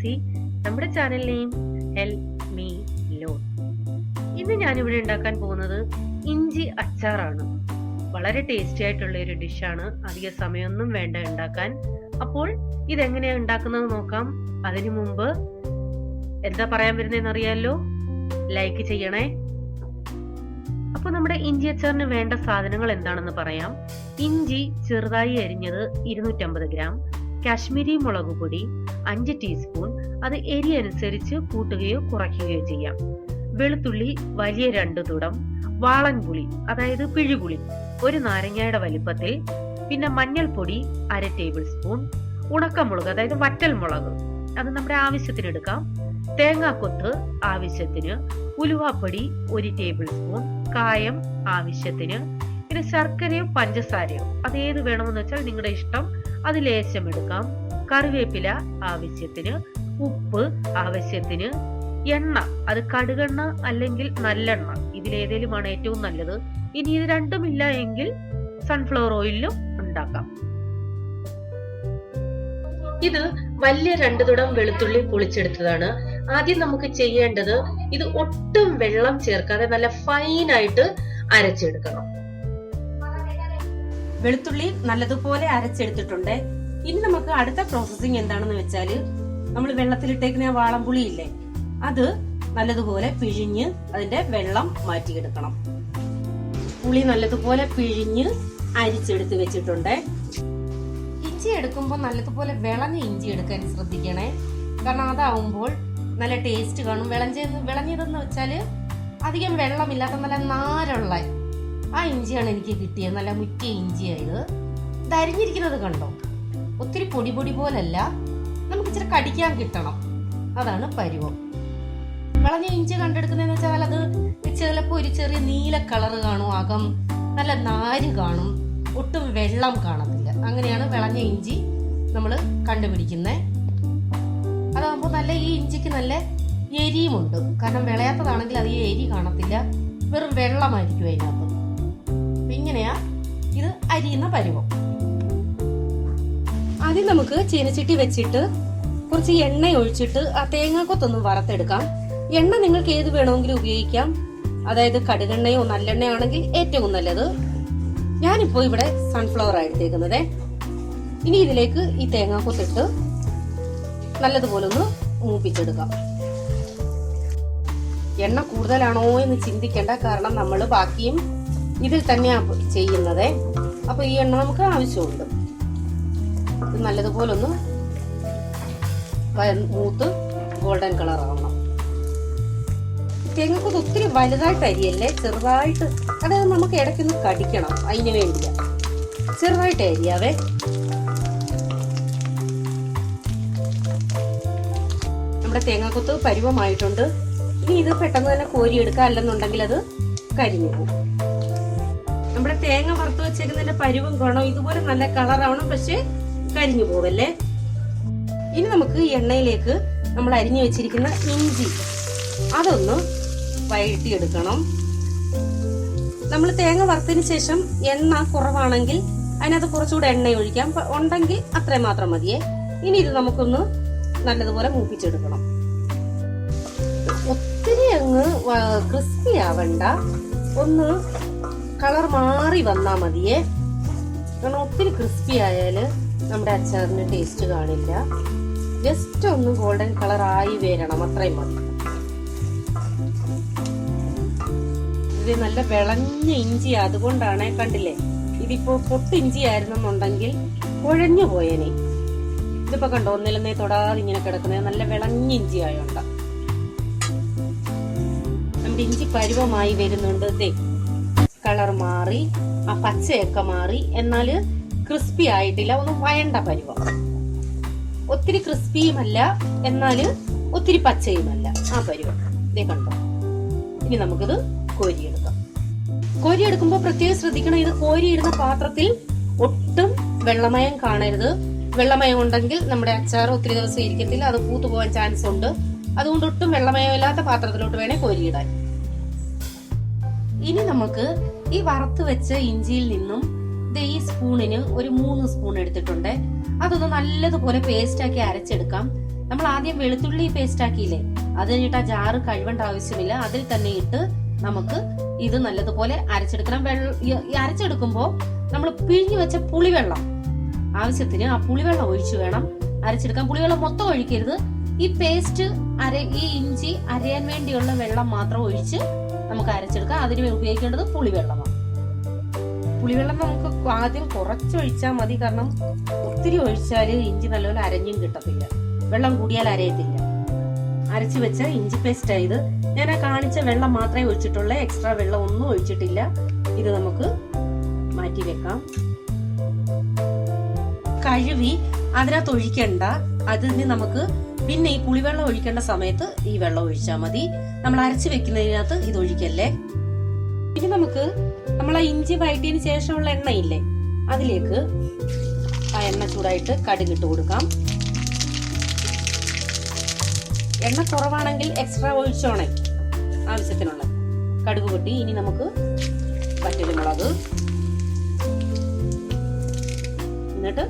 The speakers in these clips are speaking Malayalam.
ബെൻസി നമ്മുടെ channel name help me loan ഇന്ന് ഞാനിവിടെ ഉണ്ടാക്കാൻ പോകുന്നത് ഇഞ്ചി അച്ചാറാണ്. വളരെ ടേസ്റ്റി ആയിട്ടുള്ള ഒരു ഡിഷാണ് അധിക സമയമൊന്നും വേണ്ട ഉണ്ടാക്കാൻ. അപ്പോൾ ഇതെങ്ങനെയാണ് ഉണ്ടാക്കുന്നത് നോക്കാം. അതിനു മുമ്പ് എന്താ പറയാൻ വരുന്നതെന്ന് അറിയാമല്ലോ ലൈക്ക് ചെയ്യണേ. അപ്പൊ നമ്മുടെ ഇഞ്ചി അച്ചാറിന് വേണ്ട സാധനങ്ങൾ എന്താണെന്ന് പറയാം. ഇഞ്ചി ചെറുതായി അരിഞ്ഞത് ഇരുന്നൂറ്റമ്പത് ഗ്രാം. കാശ്മീരി മുളക് പൊടി അഞ്ച് ടീസ്പൂൺ അത് എരി അനുസരിച്ച് കൂട്ടുകയോ കുറയ്ക്കുകയോ ചെയ്യാം. വെളുത്തുള്ളി വലിയ രണ്ടു തുടം വാളൻപുളി അതായത് പിഴുപുളി ഒരു നാരങ്ങയുടെ വലിപ്പത്തിൽ പിന്നെ മഞ്ഞൾപ്പൊടി അര ടേബിൾ സ്പൂൺ ഉണക്കമുളക് അതായത് വറ്റൽ മുളക് അത് നമ്മുടെ ആവശ്യത്തിന് എടുക്കാം. തേങ്ങാക്കൊത്ത് ആവശ്യത്തിന് ഉലുവാപ്പൊടി ഒരു ടേബിൾ സ്പൂൺ കായം ആവശ്യത്തിന് പിന്നെ ശർക്കരയും പഞ്ചസാരയും അത് ഏത് വേണമെന്ന് വെച്ചാൽ നിങ്ങളുടെ ഇഷ്ടം അത് ലേശം എടുക്കാം. കറിവേപ്പില ആവശ്യത്തിന് ഉപ്പ് ആവശ്യത്തിന് എണ്ണ. അത് കടുകെണ്ണ അല്ലെങ്കിൽ നല്ലെണ്ണ. ഇതിലേതേലുമാണ് ഏറ്റവും നല്ലത്? ഇനി ഇത് രണ്ടുമില്ല എങ്കിൽ സൺഫ്ലവർ ഓയിലും ഉണ്ടാക്കാം. ഇത് വലിയ രണ്ടു തുടം വെളുത്തുള്ളി പൊളിച്ചെടുത്തതാണ്. ആദ്യം നമുക്ക് ചെയ്യേണ്ടത് ഇത് ഒട്ടും വെള്ളം ചേർക്കാതെ നല്ല ഫൈനായിട്ട് അരച്ചെടുക്കണം. വെളുത്തുള്ളി നല്ലതുപോലെ അരച്ചെടുത്തിട്ടുണ്ട്. ഇനി നമുക്ക് അടുത്ത പ്രോസസ്സിംഗ് എന്താണെന്ന് വെച്ചാൽ നമ്മൾ വെള്ളത്തിലിട്ടേക്കുന്ന വാളംപുളി ഇല്ലേ അത് നല്ലതുപോലെ പിഴിഞ്ഞ് അതിന്റെ വെള്ളം മാറ്റിയെടുക്കണം. പുളി നല്ലതുപോലെ പിഴിഞ്ഞ് അരിച്ചെടുത്ത് വെച്ചിട്ടുണ്ട്. ഇഞ്ചി എടുക്കുമ്പോൾ നല്ലതുപോലെ വിളഞ്ഞ ഇഞ്ചി എടുക്കാൻ ശ്രദ്ധിക്കണേ. കാരണം അതാവുമ്പോൾ നല്ല ടേസ്റ്റ് കാണും. വിളഞ്ഞത് വിളഞ്ഞതെന്ന് വെച്ചാൽ അധികം വെള്ളമില്ലാത്ത നല്ല നാരുള്ള ആ ഇഞ്ചിയാണ് എനിക്ക് കിട്ടിയത്. നല്ല മുറ്റിയ ഇഞ്ചിയായത് ഇത്. കണ്ടോ? ഒത്തിരി പൊടി പൊടി പോലല്ല. നമുക്ക് ഇച്ചിരി കടിക്കാൻ കിട്ടണം. അതാണ് പരുവം. കളഞ്ഞ ഇഞ്ചി കണ്ടെടുക്കുന്നതെന്ന് വെച്ചാൽ അത് ചിലപ്പോൾ ഒരു ചെറിയ നീല കളർ കാണും. അകം നല്ല നാര് കാണും. ഒട്ടും വെള്ളം കാണത്തില്ല. അങ്ങനെയാണ് വിളഞ്ഞ ഇഞ്ചി നമ്മൾ കണ്ടുപിടിക്കുന്നത് അതാകുമ്പോൾ നല്ല ഈ ഇഞ്ചിക്ക് നല്ല എരിയുമുണ്ട് കാരണം വിളയാത്തതാണെങ്കിൽ അത് എരി കാണത്തില്ല. വെറും വെള്ളമായിരിക്കും അതിനകത്ത്. ഇങ്ങനെയാ? ഇത് അരിയുന്ന പരുവം. ആദ്യം നമുക്ക് ചീനച്ചട്ടി വെച്ചിട്ട് കുറച്ച് എണ്ണ ഒഴിച്ചിട്ട് ആ തേങ്ങാക്കൊത്തൊന്ന് വറുത്തെടുക്കാം. എണ്ണ നിങ്ങൾക്ക് ഏത് വേണമെങ്കിലും ഉപയോഗിക്കാം. അതായത് കടുകെണ്ണയോ നല്ലെണ്ണയോ ആണെങ്കിൽ ഏറ്റവും നല്ലത്. ഞാനിപ്പോ ഇവിടെ സൺഫ്ലവർ ആ എടുത്തേക്കുന്നത്. ഇനി ഇതിലേക്ക് ഈ തേങ്ങാക്കൊത്തിട്ട് നല്ലതുപോലെ ഒന്ന് മൂപ്പിച്ചെടുക്കാം. എണ്ണ കൂടുതലാണോ എന്ന് ചിന്തിക്കേണ്ട കാരണം നമ്മൾ ബാക്കിയും ഇതിൽ തന്നെയാണ് ചെയ്യുന്നത്. അപ്പൊ ഈ എണ്ണ നമുക്ക് ആവശ്യമുണ്ട്. ഇത് നല്ലതുപോലെ ഒന്ന് മൂത്ത് ഗോൾഡൻ കളർ ആവണം. തേങ്ങക്ക് ഒത്തിരി വലുതായിട്ട് അരിയല്ലേ? ചെറുതായിട്ട്. അതായത് നമുക്ക് ഇടയ്ക്കൊന്ന് കടിക്കണം അതിന് വേണ്ടിയാ. ചെറുതായിട്ട് അരിയാവേ. നമ്മുടെ തേങ്ങാക്കൊത്ത് പരുവമായിട്ടുണ്ട്. ഇനി ഇത് പെട്ടെന്ന് തന്നെ കോരിയെടുക്കുക അല്ലെന്നുണ്ടെങ്കിൽ അത് കരിഞ്ഞു പോകും. നമ്മുടെ തേങ്ങ വറുത്ത് വെച്ചേക്കുന്നതിന്റെ പരുവും വേണം ഇതുപോലെ നല്ല കളറാവണം. പക്ഷെ കരിഞ്ഞു പോവല്ലേ? ഇനി നമുക്ക് എണ്ണയിലേക്ക് നമ്മൾ അരിഞ്ഞു വെച്ചിരിക്കുന്ന ഇഞ്ചി. അതൊന്ന് വഴറ്റിയെടുക്കണം. നമ്മൾ തേങ്ങ വറുത്തതിന് ശേഷം എണ്ണ കുറവാണെങ്കിൽ അതിനകത്ത് കുറച്ചുകൂടെ എണ്ണ ഒഴിക്കാം. ഉണ്ടെങ്കിൽ അത്രയും മാത്രം മതിയേ. ഇനി ഇത് നമുക്കൊന്ന് നല്ലതുപോലെ മൂപ്പിച്ചെടുക്കണം. ഒത്തിരി അങ്ങ് ക്രിസ്പി ആവണ്ട. ഒന്ന് കളർ മാറി വന്നാ മതിയേ. കാരണം ഒത്തിരി ക്രിസ്പി ആയാൽ നമ്മുടെ അച്ചാറിന് ടേസ്റ്റ് കാണില്ല. ജസ്റ്റ് ഒന്ന് ഗോൾഡൻ കളർ ആയി വരണം. അത്രയും മതി. ഇത് നല്ല വിളഞ്ഞ ഇഞ്ചി അതുകൊണ്ടാണ് കണ്ടില്ലേ? ഇതിപ്പോ പൊട്ട് ഇഞ്ചി ആയിരുന്നെന്നുണ്ടെങ്കിൽ കുഴഞ്ഞു പോയേനെ. ഇതിപ്പോ കണ്ടോ? ഒന്നിലെന്നേ തൊടാതെ ഇങ്ങനെ കിടക്കുന്നത് നല്ല വിളഞ്ഞ ഇഞ്ചി ആയോണ്ട. നമ്മുടെ ഇഞ്ചി പരുവമായി വരുന്നുണ്ട്. കളർ മാറി ആ പച്ചയൊക്കെ മാറി എന്നാൽ ക്രിസ്പി ആയിട്ടില്ല ഒന്ന് വയണ്ട പരുവം. ഒത്തിരി ക്രിസ്പിയുമല്ല എന്നാൽ ഒത്തിരി പച്ചയുമല്ല ആ പരുവം. ഇതേ കണ്ടോ? ഇനി നമുക്കിത് കോരിയെടുക്കാം. കോരിയെടുക്കുമ്പോൾ പ്രത്യേകം ശ്രദ്ധിക്കണം ഇത് കോരിയിടുന്ന പാത്രത്തിൽ ഒട്ടും വെള്ളമയം കാണരുത്. വെള്ളമയം ഉണ്ടെങ്കിൽ നമ്മുടെ അച്ചാർ ഒത്തിരി ദിവസം ഇരിക്കത്തില്ല അത് പൂത്തു പോകാൻ ചാൻസ് ഉണ്ട്. അതുകൊണ്ട് ഒട്ടും വെള്ളമയമില്ലാത്ത പാത്രത്തിലോട്ട് വേണേ കോരിയിടാൻ. ഇനി നമുക്ക് ഈ വറുത്ത് വെച്ച ഇഞ്ചിയിൽ നിന്നും ഈ സ്പൂണിന് ഒരു മൂന്ന് സ്പൂൺ എടുത്തിട്ടുണ്ട്. അതൊന്ന് നല്ലതുപോലെ പേസ്റ്റ് ആക്കി അരച്ചെടുക്കാം. നമ്മൾ ആദ്യം വെളുത്തുള്ളി പേസ്റ്റ് ആക്കിയില്ലേ? അത് കഴിഞ്ഞിട്ട് ആ ജാറ് കഴുവേണ്ട ആവശ്യമില്ല. അതിൽ തന്നെ ഇട്ട് നമുക്ക് ഇത് നല്ലതുപോലെ അരച്ചെടുക്കണം. വെള്ളം അരച്ചെടുക്കുമ്പോൾ നമ്മൾ പിഴിഞ്ഞു വെച്ച പുളിവെള്ളം ആവശ്യത്തിന് ആ പുളിവെള്ളം ഒഴിച്ചു വേണം. അരച്ചെടുക്കാൻ പുളിവെള്ളം മൊത്തം ഒഴിക്കരുത്. ഈ പേസ്റ്റ് അര ഈ ഇഞ്ചി അരയാൻ വേണ്ടിയുള്ള വെള്ളം മാത്രം ഒഴിച്ച് നമുക്ക് അരച്ചെടുക്കാം. അതിന് ഉപയോഗിക്കേണ്ടത് പുളിവെള്ളമാണ്. പുളിവെള്ളം നമുക്ക് ആദ്യം കുറച്ച് ഒഴിച്ചാൽ മതി. കാരണം ഒത്തിരി ഒഴിച്ചാൽ ഇഞ്ചി നല്ലപോലെ അരഞ്ഞും കിട്ടത്തില്ല. വെള്ളം കൂടിയാൽ അരയത്തില്ല. അരച്ചു വെച്ച ഇഞ്ചി പേസ്റ്റ് ആയത് ഞാൻ ആ കാണിച്ച വെള്ളം മാത്രമേ ഒഴിച്ചിട്ടുള്ളൂ. എക്സ്ട്രാ വെള്ളം ഒന്നും ഒഴിച്ചിട്ടില്ല. ഇത് നമുക്ക് മാറ്റി വെക്കാം. കഴുകി അതിനകത്ത് ഒഴിക്കണ്ട. അതിന് നമുക്ക് പിന്നെ ഈ പുളിവെള്ളം ഒഴിക്കേണ്ട സമയത്ത് ഈ വെള്ളം ഒഴിച്ചാൽ മതി. നമ്മൾ അരച്ചു വെക്കുന്നതിനകത്ത് ഇത് ഒഴിക്കല്ലേ? ഇനി നമുക്ക് നമ്മൾ ആ ഇഞ്ചി വഴറ്റിയതിന് ശേഷമുള്ള എണ്ണയില്ലേ അതിലേക്ക് ആ എണ്ണ ചൂടായിട്ട് കടുകിട്ട് കൊടുക്കാം. എണ്ണ കുറവാണെങ്കിൽ എക്സ്ട്രാ ഒഴിച്ചോണേ ആവശ്യത്തിനുള്ള കടുക് പൊട്ടി ഇനി നമുക്ക് വറ്റലുമുളക് എന്നിട്ട്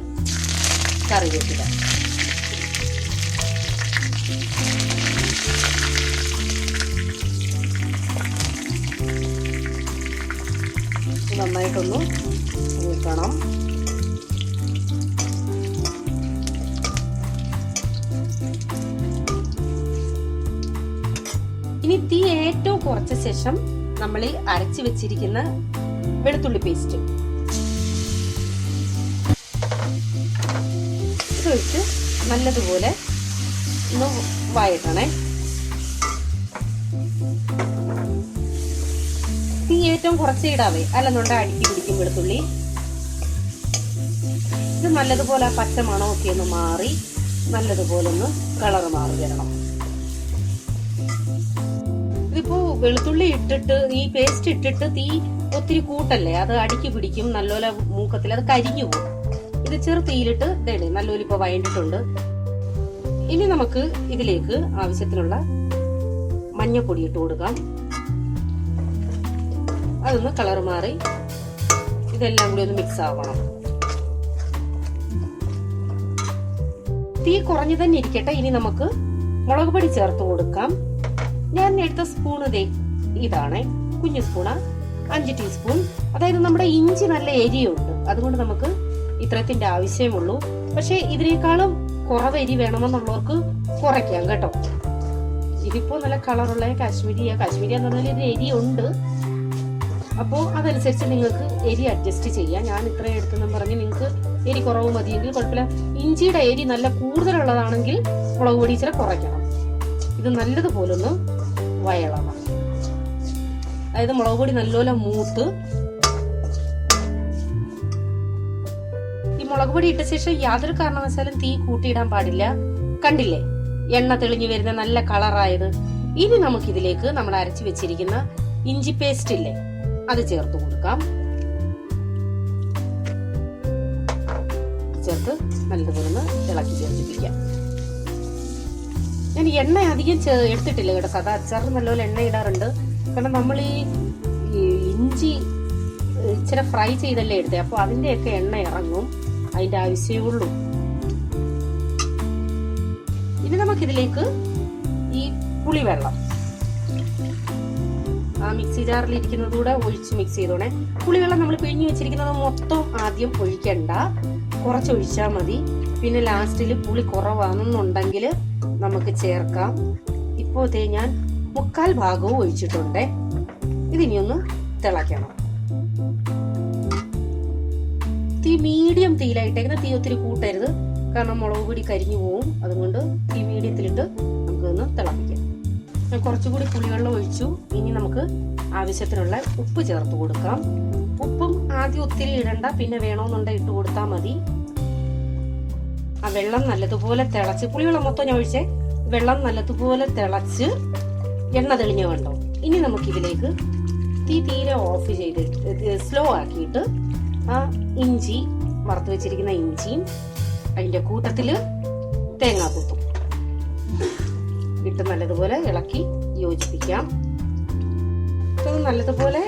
കറി ഇത് നന്നായിട്ടൊന്ന് മൂക്കണം. ഇനി തീ ഏറ്റവും കുറച്ച ശേഷം നമ്മൾ ഈ അരച്ചു വെച്ചിരിക്കുന്ന വെളുത്തുള്ളി പേസ്റ്റ്. ഇതൊഴിച്ച് നല്ലതുപോലെ ഒന്ന് വഴറ്റണേ തീ ഏറ്റവും കുറച്ച് ഇടാവേ. അല്ലെന്നുണ്ട് അടുക്കി പിടിക്കും വെളുത്തുള്ളി. ഇത് നല്ലതുപോലെ പച്ച മണമൊക്കെ ഒന്ന് മാറി നല്ലതുപോലെ ഒന്ന് കളർ മാറി വരണം. ഇതിപ്പോ വെളുത്തുള്ളി ഇട്ടിട്ട് ഈ പേസ്റ്റ് ഇട്ടിട്ട് തീ ഒത്തിരി കൂട്ടല്ലേ? അത് അടുക്കി പിടിക്കും നല്ലപോലെ മൂക്കത്തിൽ അത് കരിഞ്ഞു പോകും. ഇത് ചെറു തീയിലിട്ട് ഇതേ നല്ലപോലെ ഇപ്പൊ വഴണ്ടിട്ടുണ്ട് ഇനി നമുക്ക് ഇതിലേക്ക് ആവശ്യത്തിനുള്ള മഞ്ഞപ്പൊടി ഇട്ട് കൊടുക്കാം. അതൊന്ന് കളർ മാറി ഇതെല്ലാം കൂടി ഒന്ന് മിക്സ് ആവണം. തീ കുറഞ്ഞു തന്നെ ഇരിക്കട്ടെ. ഇനി നമുക്ക് മുളക് പൊടി ചേർത്ത് കൊടുക്കാം. ഞാൻ എടുത്ത സ്പൂൺ ഇതേ ഇതാണ്. കുഞ്ഞു സ്പൂണ് അഞ്ച് ടീസ്പൂൺ അതായത് നമ്മുടെ ഇഞ്ചി നല്ല എരിയുണ്ട്. അതുകൊണ്ട് നമുക്ക് ഇത്രത്തിന്റെ ആവശ്യമുള്ളൂ പക്ഷേ ഇതിനേക്കാളും കുറവ് എരി വേണമെന്നുള്ളവർക്ക് കുറയ്ക്കാം കേട്ടോ. ഇതിപ്പോ നല്ല കളറുള്ള കാശ്മീരിയ കാശ്മീരി എന്ന് പറഞ്ഞാൽ ഇതിന് എരി ഉണ്ട്. അപ്പോൾ അതനുസരിച്ച് നിങ്ങൾക്ക് എരി അഡ്ജസ്റ്റ് ചെയ്യാം. ഞാൻ ഇത്രയും എടുത്തെന്നും പറഞ്ഞ് നിങ്ങൾക്ക് എരി കുറവ് മതിയെങ്കിൽ കുഴപ്പമില്ല. ഇഞ്ചിയുടെ എരി നല്ല കൂടുതലുള്ളതാണെങ്കിൽ മുളക് പൊടി ഇച്ചിരി കുറയ്ക്കണം. ഇത് നല്ലതുപോലെ ഒന്ന് വയളണം അതായത് മുളക് പൊടി നല്ലപോലെ മൂത്ത് മുളക് പൊടി ഇട്ട ശേഷം യാതൊരു കാരണവശാലും തീ കൂട്ടിയിടാൻ പാടില്ല. കണ്ടില്ലേ? എണ്ണ തെളിഞ്ഞു വരുന്ന നല്ല കളറായത് ഇനി നമുക്ക് ഇതിലേക്ക് നമ്മൾ അരച്ചു വെച്ചിരിക്കുന്ന ഇഞ്ചി പേസ്റ്റ് ഇല്ലേ? അത് ചേർത്ത് കൊടുക്കാം. ചേർത്ത് നല്ലതുപോലെ ഇളക്കി ചേർത്തിപ്പിക്കാം ഞാൻ എണ്ണ അധികം എടുത്തിട്ടില്ല കേട്ടോ. സാധാ അച്ചാറിന് നല്ലപോലെ എണ്ണ ഇടാറുണ്ട്. കാരണം നമ്മൾ ഈ ഇഞ്ചി ഇച്ചിരി ഫ്രൈ ചെയ്തല്ലേ എടുത്തേ. അപ്പോൾ അതിന്റെയൊക്കെ എണ്ണ ഇറങ്ങും. അതിന്റെ ആവശ്യമേ ഉള്ളൂ. ഇനി നമുക്കിതിലേക്ക് ഈ പുളിവെള്ളം. ആ മിക്സി ജാറിൽ ഇരിക്കുന്നത് കൂടെ ഒഴിച്ച് മിക്സ് ചെയ്തോണേ. പുളിവെള്ളം നമ്മൾ പിഴിഞ്ഞു വെച്ചിരിക്കുന്നത് മൊത്തം ആദ്യം ഒഴിക്കണ്ട. കുറച്ച് ഒഴിച്ചാൽ മതി. പിന്നെ ലാസ്റ്റിൽ പുളി കുറവാണെന്നുണ്ടെങ്കിൽ നമുക്ക് ചേർക്കാം. ഇപ്പോൾ ഞാൻ മുക്കാൽ ഭാഗവും ഒഴിച്ചിട്ടുണ്ട്. ഇതിനിയൊന്ന് തിളയ്ക്കണം. തീ മീഡിയം തീയിലായിട്ടേക്കുന്ന തീ ഒത്തിരി കൂട്ടരുത്. കാരണം മുളക് പൊടി കരിഞ്ഞു പോവും. അതുകൊണ്ട് തീ മീഡിയത്തിലിട്ട് നമുക്കൊന്ന് തിളപ്പിക്കാം. ഞാൻ കുറച്ചുകൂടി പുളിവെള്ളം ഒഴിച്ചു. ഇനി നമുക്ക് ആവശ്യത്തിനുള്ള ഉപ്പ് ചേർത്ത് കൊടുക്കാം. ഉപ്പും ആദ്യം ഒത്തിരി ഇടണ്ട. പിന്നെ വേണമെന്നുണ്ടെങ്കിൽ ഇട്ട് കൊടുത്താൽ മതി. ആ വെള്ളം നല്ലതുപോലെ തിളച്ച് പുളിവെള്ളം മൊത്തം ഞാൻ ഒഴിച്ചേ. വെള്ളം നല്ലതുപോലെ തിളച്ച് എണ്ണ തെളിഞ്ഞ കണ്ടോ ഇനി നമുക്കിതിലേക്ക് തീ തീരെ ഓഫ് ചെയ്ത് സ്ലോ ആക്കിയിട്ട് ഇഞ്ചി വറുത്ത് വെച്ചിരിക്കുന്ന ഇഞ്ചിയും അതിന്റെ കൂട്ടത്തിൽ കൂട്ടും ഇട്ട് നല്ലതുപോലെ ഇളക്കി യോജിപ്പിക്കാം. നല്ലതുപോലെ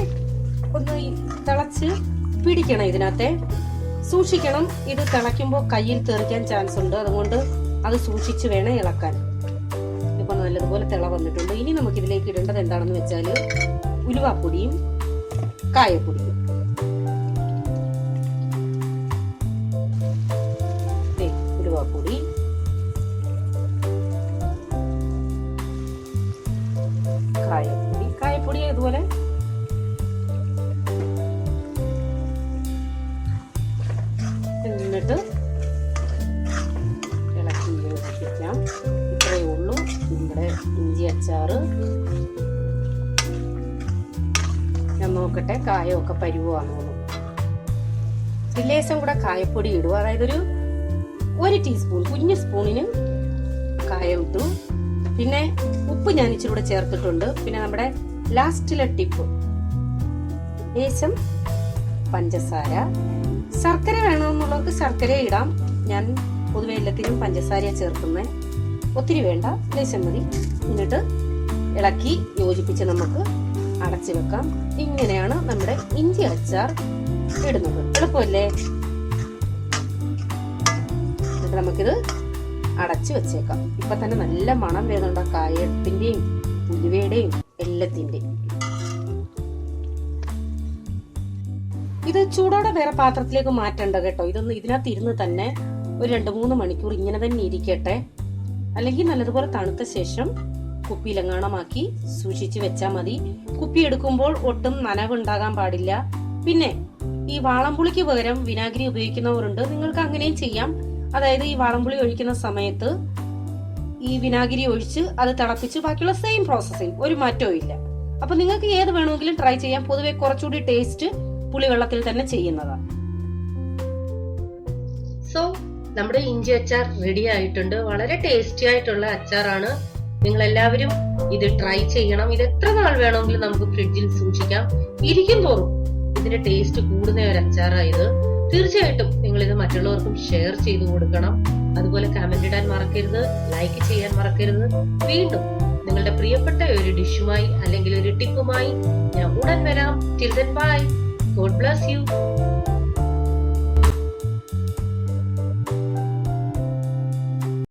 ഒന്ന് തിളച്ച് പിടിക്കണം ഇതിനകത്തെ. സൂക്ഷിക്കണം. ഇത് തിളയ്ക്കുമ്പോൾ കയ്യിൽ തെറിക്കാൻ ചാൻസ് ഉണ്ട്. അതുകൊണ്ട് അത് സൂക്ഷിച്ച് വേണം ഇളക്കാൻ. ഇപ്പൊ നല്ലതുപോലെ തിള വന്നിട്ടുണ്ട്. ഇനി നമുക്ക് ഇതിലേക്ക് ഇടേണ്ടത് എന്താണെന്ന് വെച്ചാൽ ഉലുവാപ്പൊടിയും കായപ്പൊടിയും. ഉലുവാപ്പൊടി കായപ്പൊടി. കായപ്പൊടി അതുപോലെ എന്നിട്ട് ഇളക്കി യോജിപ്പിക്കാം. ഇത്രയേ ഇഞ്ചി നോക്കട്ടെ കായമൊക്കെ പരുവാണോന്ന്. ലേശം കൂടെ കായപ്പൊടി ഇടുക അതായത് ഒരു ഒരു ടീസ്പൂൺ കുഞ്ഞു സ്പൂണിന് കായം ഇട്ടു. പിന്നെ ഉപ്പ് ഞാൻ ഇച്ചിരി കൂടെ ചേർത്തിട്ടുണ്ട്. പിന്നെ നമ്മുടെ ലാസ്റ്റിലെ ടിപ്പ് ലേശം പഞ്ചസാര. ശർക്കര വേണമെന്നുള്ളവർക്ക് ശർക്കര ഇടാം. ഞാൻ പൊതുവെ എല്ലാത്തിനും പഞ്ചസാരയാണ് ചേർക്കുന്നത് ഒത്തിരി വേണ്ട ലേശം മതി. എന്നിട്ട് ഇളക്കി യോജിപ്പിച്ച് നമുക്ക് അടച്ചു വെക്കാം. ഇങ്ങനെയാണ് നമ്മുടെ ഇഞ്ചി അച്ചാർ ഇടുന്നത്. എളുപ്പമല്ലേ? നമുക്കിത് അടച്ച് വെച്ചേക്കാം. ഇപ്പൊ തന്നെ നല്ല മണം വരുന്നുണ്ട് കായത്തിന്റെയും ഉലുവയുടെയും എല്ലാത്തിന്റെയും ഇത് ചൂടോടെ വേറെ പാത്രത്തിലേക്ക് മാറ്റണ്ട കേട്ടോ. ഇതൊന്ന് ഇതിനകത്ത് ഇരുന്ന് തന്നെ ഒരു രണ്ട് മൂന്ന് മണിക്കൂർ ഇങ്ങനെ തന്നെ ഇരിക്കട്ടെ. അല്ലെങ്കിൽ നല്ലതുപോലെ തണുത്ത ശേഷം കുപ്പിയിലെങ്ങാണമാക്കി സൂക്ഷിച്ച് വെച്ചാൽ മതി. കുപ്പി എടുക്കുമ്പോൾ ഒട്ടും നനവുണ്ടാകാൻ പാടില്ല. പിന്നെ ഈ വാളംപുളിക്ക് പകരം വിനാഗിരി ഉപയോഗിക്കുന്നവരുണ്ട്. നിങ്ങൾക്ക് അങ്ങനെയും ചെയ്യാം. അതായത് ഈ വാളംപുളി ഒഴിക്കുന്ന സമയത്ത് ഈ വിനാഗിരി ഒഴിച്ച് അത് തിളപ്പിച്ച് ബാക്കിയുള്ള സെയിം പ്രോസസ്സിങ് ഒരു മാറ്റവും ഇല്ല. അപ്പൊ നിങ്ങൾക്ക് ഏത് വേണമെങ്കിലും ട്രൈ ചെയ്യാം. പൊതുവെ കുറച്ചുകൂടി ടേസ്റ്റ് പുളിവെള്ളത്തിൽ തന്നെ ചെയ്യുന്നതാണ് സോ നമ്മുടെ ഇഞ്ചി അച്ചാർ റെഡി ആയിട്ടുണ്ട്. വളരെ ടേസ്റ്റി ആയിട്ടുള്ള അച്ചാറാണ്. നിങ്ങൾ എല്ലാവരും ഇത് ട്രൈ ചെയ്യണം. ഇത് എത്ര നാൾ വേണമെങ്കിലും നമുക്ക് ഫ്രിഡ്ജിൽ സൂക്ഷിക്കാം. ഇരിക്കും തോറും ഇതിന്റെ ടേസ്റ്റ് കൂടുന്ന ഒരു അച്ചാറായത് തീർച്ചയായിട്ടും നിങ്ങൾ ഇത് മറ്റുള്ളവർക്കും ഷെയർ ചെയ്തു കൊടുക്കണം. അതുപോലെ കമന്റ് ഇടാൻ മറക്കരുത് ലൈക്ക് ചെയ്യാൻ മറക്കരുത്. വീണ്ടും നിങ്ങളുടെ പ്രിയപ്പെട്ട ഒരു ഡിഷുമായി അല്ലെങ്കിൽ ഒരു ടിപ്പുമായി ഞാൻ ഉടൻ വരാം. Till bye God bless you